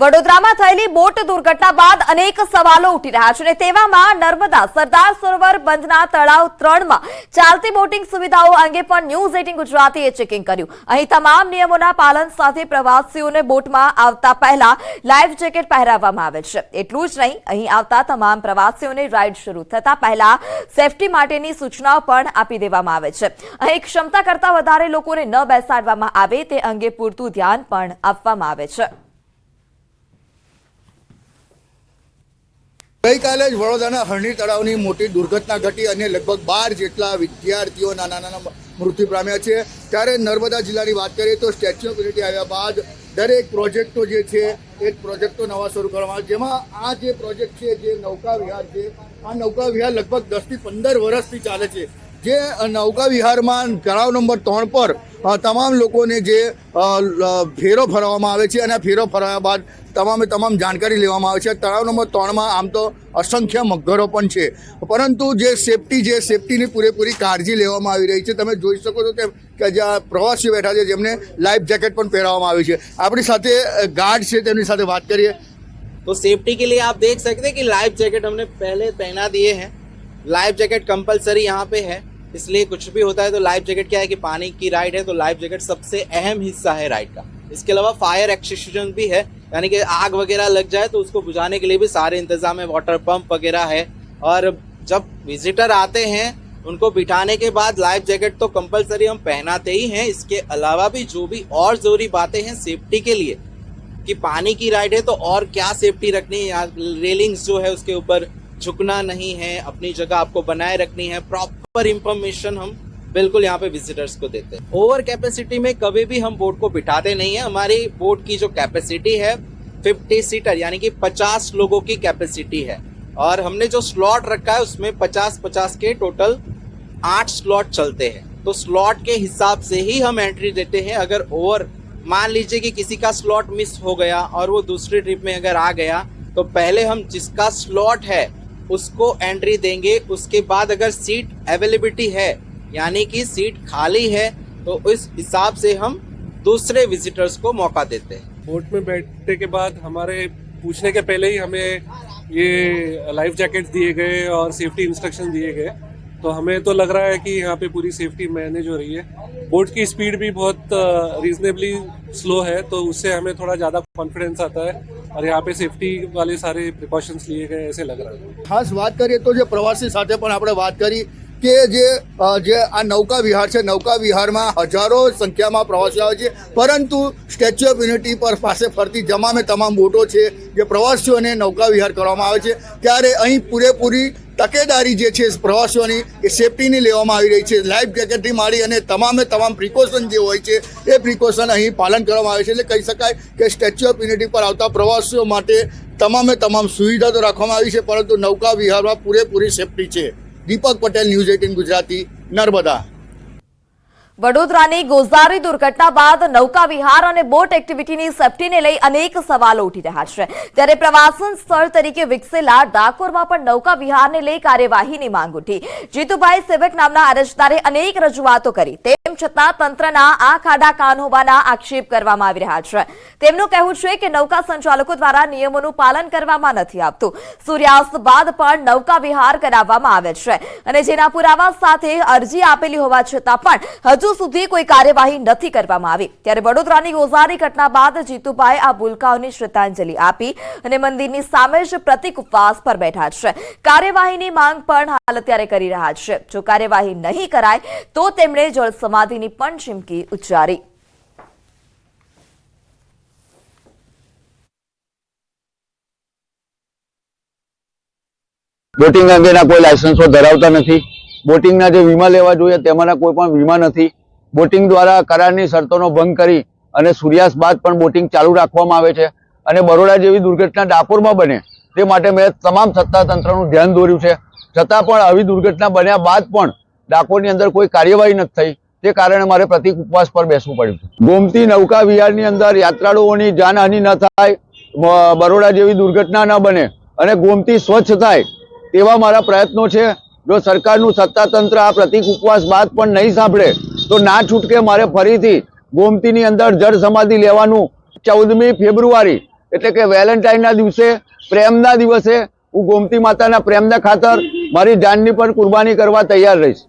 વડોદરામાં થયેલી બોટ દુર્ઘટના બાદ અનેક સવાલો ઉઠી રહ્યા છે અને તેવામાં નર્મદા, સરદાર સરોવર બંધના તળાવ ત્રણમાં ચાલતી બોટિંગ સુવિધાઓ અંગે પણ ન્યૂઝ એટીન ગુજરાતીએ ચેકિંગ કર્યું. અહીં તમામ નિયમોના પાલન સાથે પ્રવાસીઓને બોટમાં આવતા પહેલા લાઈફ જેકેટ પહેરાવવામાં આવે છે. એટલું જ નહીં, અહીં આવતા તમામ પ્રવાસીઓને રાઇડ શરૂ થતા પહેલા સેફટી માટેની સૂચનાઓ પણ આપી દેવામાં આવે છે. અહીં ક્ષમતા કરતા વધારે લોકોને ન બેસાડવામાં આવે તે અંગે પૂરતું ધ્યાન પણ આપવામાં આવે છે. ગઈકાલે જ વડોદરાના હરણી તળાવની મોટી દુર્ઘટના ઘટી અને લગભગ બાર જેટલા વિદ્યાર્થીઓ નાના નાના મૃત્યુ પામ્યા છે. ત્યારે નર્મદા જિલ્લાની વાત કરીએ તો સ્ટેચ્યુ ઓફ યુનિટી આવ્યા બાદ દરેક પ્રોજેક્ટો જે છે, એ પ્રોજેક્ટો નવા શરૂ કરવામાં જેમાં આ જે પ્રોજેક્ટ છે, જે નૌકા વિહાર છે, આ નૌકા વિહાર લગભગ દસથી પંદર વર્ષથી ચાલે છે. જે નૌકા વિહારમાં તળાવ નંબર ત્રણ પર અ, તમામ લોકોને જે અ, લ- ફેરો ફરવામાં આવે છે અને આ ફેરો ફરાવ્યા બાદ તમામે તમામ જાણકારી લેવામાં આવે છે તળાવ નંબર ત્રણમાં આમ તો અસંખ્ય મગરો પણ છે પરંતુ જે સેફટી જે સેફટીની પૂરેપૂરી કાળજી લેવામાં આવી રહી છે તમે જોઈ શકો છો તેમ કે જ્યાં પ્રવાસીઓ બેઠા છે જેમને લાઈફ જેકેટ પણ પહેરાવવામાં આવી છે આપણી સાથે અ, ગાર્ડ છે તેમની સાથે વાત કરીએ तो सेफ्टी के लिए आप देख सकते हैं कि लाइफ जैकेट हमने पहले पहना दिए हैं लाइफ जैकेट कंपलसरी यहाँ पे है इसलिए कुछ भी होता है तो लाइफ जैकेट क्या है कि पानी की राइड है तो लाइफ जैकेट सबसे अहम हिस्सा है राइड का। इसके अलावा फायर एक्सटिंग्विशन भी है, यानी कि आग वगैरह लग जाए तो उसको बुझाने के लिए भी सारे इंतज़ाम है वाटर पंप वगैरह है। और जब विजिटर आते हैं, उनको बिठाने के बाद लाइफ जैकेट तो कंपलसरी हम पहनाते ही हैं। इसके अलावा भी जो भी और ज़रूरी बातें हैं सेफ्टी के लिए, कि पानी की राइड है तो और क्या सेफ्टी रखनी है? रेलिंग्स जो है उसके ऊपर झुकना नहीं है, अपनी जगह आपको बनाए रखनी है प्रॉपर इंफॉर्मेशन हम बिल्कुल यहाँ पे विजिटर्स को देते हैं। ओवर कैपेसिटी में कभी भी हम बोट को बिठाते नहीं है। हमारी बोट की जो कैपेसिटी है 50 सीटर यानी कि 50 लोगों की कैपेसिटी है। और हमने जो स्लॉट रखा है, उसमें 50 50 के टोटल आठ स्लॉट चलते हैं। तो स्लॉट के हिसाब से ही हम एंट्री देते हैं। अगर ओवर मान लीजिए कि किसी का स्लॉट मिस हो गया और वो दूसरी ट्रिप में अगर आ गया तो पहले हम जिसका स्लॉट है उसको एंट्री देंगे, उसके बाद अगर सीट अवेलेबिलिटी है, यानी कि सीट खाली है तो इस हिसाब से हम दूसरे विजिटर्स को मौका देते हैं। बोट में बैठने के बाद हमारे पूछने के पहले ही हमें ये लाइफ जैकेट दिए गए और सेफ्टी इंस्ट्रक्शन दिए गए। तो हमें तो लग रहा है कि यहाँ पे पूरी सेफ्टी मैनेज हो रही है बोट की स्पीड भी बहुत रीजनेबली स्लो है तो उससे हमें थोड़ा ज़्यादा कॉन्फिडेंस आता है और यहाँ पे सेफ्टी वाले सारे प्रिकॉशंस लिए गए ऐसे लग रहा है ખાસ વાત કરીએ તો જે પ્રવાસી સાથે પણ આપણે વાત કરી કે જે અ, જે આ નૌકા વિહાર છે નૌકા વિહારમાં હજારો સંખ્યામાં પ્રવાસીઓ આવે છે પરંતુ સ્ટેચ્યુ ઓફ યુનિટી પર પાસે ફરતી તમામે તમામ બોટો છે જે પ્રવાસીઓને નૌકા વિહાર કરવામાં આવે છે ત્યારે અહીં પૂરેપૂરી તકેદારી જે છે પ્રવાસીઓની એ સેફટીની લેવામાં આવી રહી છે. લાઈફ જેકેટથી માંડી અને તમામે તમામ પ્રિકોશન જે હોય છે, એ પ્રિકોશન અહીં પાલન કરવામાં આવે છે. એટલે કહી શકાય કે સ્ટેચ્યુ ઓફ યુનિટી પર આવતા પ્રવાસીઓ માટે તમામે તમામ સુવિધા તો રાખવામાં આવી છે, પરંતુ નૌકા વિહારમાં પૂરેપૂરી સેફટી છે. Deepak Patel news eighteen Gujarati, Narmada. વડોદરાની ગોઝારી દુર્ઘટના બાદ નૌકા વિહાર અને બોટ એક્ટિવિટીની સેફટીને લઈ અનેક સવાલો ઉઠી રહ્યા છે. ત્યારે પ્રવાસન સ્થળ તરીકે વિકસેલા ડાકોરમાં પણ નૌકા વિહારને લઈ કાર્યવાહીની માંગ ઉઠી. જીતુભાઈ સેવક નામના અરજદારે અનેક રજૂઆતો કરી. તેમ છતાં તંત્રના આ ખાડા કાન હોવાના આક્ષેપ કરવામાં આવી રહ્યા છે. તેમનું કહેવું છે કે નૌકા સંચાલકો દ્વારા નિયમોનું પાલન કરવામાં નથી આવતું. સૂર્યાસ્ત બાદ પણ નૌકા વિહાર કરાવવામાં આવે છે. અને જેના પુરાવા સાથે અરજી આપેલી હોવા છતાં પણ હજુ સુધી કોઈ કાર્યવાહી નથી કરવામાં આવી. ત્યારે વડોદરાની ગોઝારી ઘટના બાદ જીતુભાઈ આ ભૂલકાઓને શ્રદ્ધાંજલિ આપી અને મંદિરની સામે જ પ્રતિક ઉપવાસ પર બેઠા છે. કાર્યવાહીની માંગ પણ હાલ અત્યારે કરી રહ્યા છે. જો કાર્યવાહી નહીં કરાય, તો તેમણે જળ સમાધિની પણ ચીમકી ઉચ્ચારી. બોટિંગ અંગેના કોઈ લાયસન્સો ધરાવતા નથી? બોટિંગના જે વીમા લેવા જોઈએ તેમાંના કોઈ પણ વીમા નથી. બોટિંગ દ્વારા કરારની શરતોનો ભંગ કરી અને સૂર્યાસ્ત બાદ પણ બોટિંગ ચાલુ રાખવામાં આવે છે. અને બરોડા જેવી દુર્ઘટના ડાકોરમાં બને તે માટે મેં તમામ સત્તાતંત્રનું ધ્યાન દોર્યું છે. છતાં પણ આવી દુર્ઘટના બન્યા બાદ પણ ડાકોરની અંદર કોઈ કાર્યવાહી નથી થઈ. તે કારણે મારે પ્રતિક ઉપવાસ પર બેસવું પડ્યું ગોમતી નૌકા વિહારની અંદર યાત્રાળુઓની જાનહાનિ ન થાય બરોડા જેવી દુર્ઘટના ન બને અને ગોમતી સ્વચ્છ થાય તેવા મારા પ્રયત્નો છે. જો સરકારનું સત્તાતંત્ર આ પ્રતિક ઉપવાસ બાદ પણ નહીં સાંભળે, તો ના છૂટકે મારે ફરીથી ગોમતીની અંદર જળ સમાધિ લેવાનું ચૌદમી ફેબ્રુઆરી, એટલે કે વેલેન્ટાઇનના દિવસે, પ્રેમના દિવસે હું ગોમતી માતાના પ્રેમના ખાતર મારી જાનની પણ કુરબાની કરવા તૈયાર રહીશ.